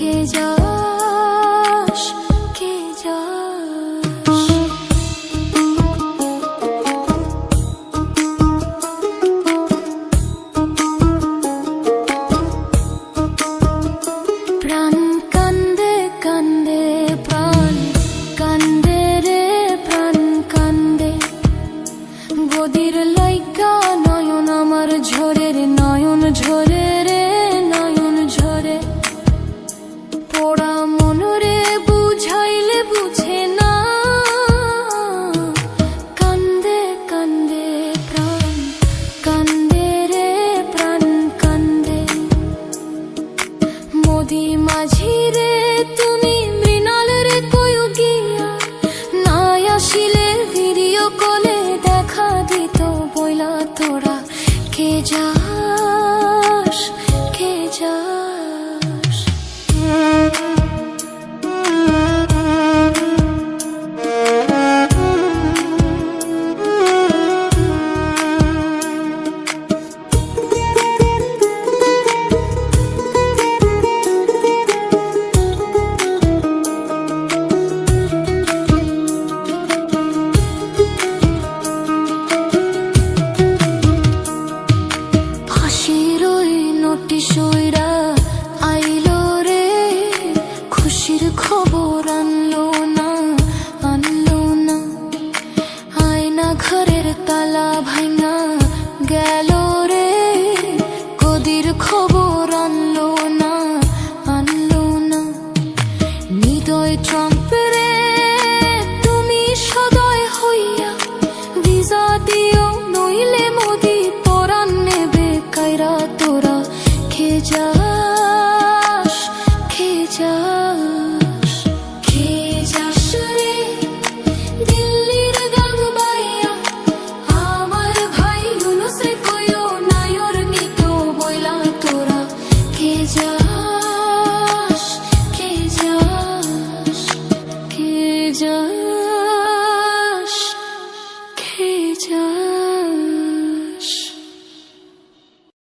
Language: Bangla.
কে যাস কে যাস? প্রাণ কান্দে কান্দে প্রাণ কান্দে রে প্রাণ কান্দে। গদির লইকা 着。ঘর আনলো না আনলো না আয়না ঘরের তালা ভাঙা গেল রে কদির খবর আনলো না আনলো না নিদয় ট্রাম্পের जा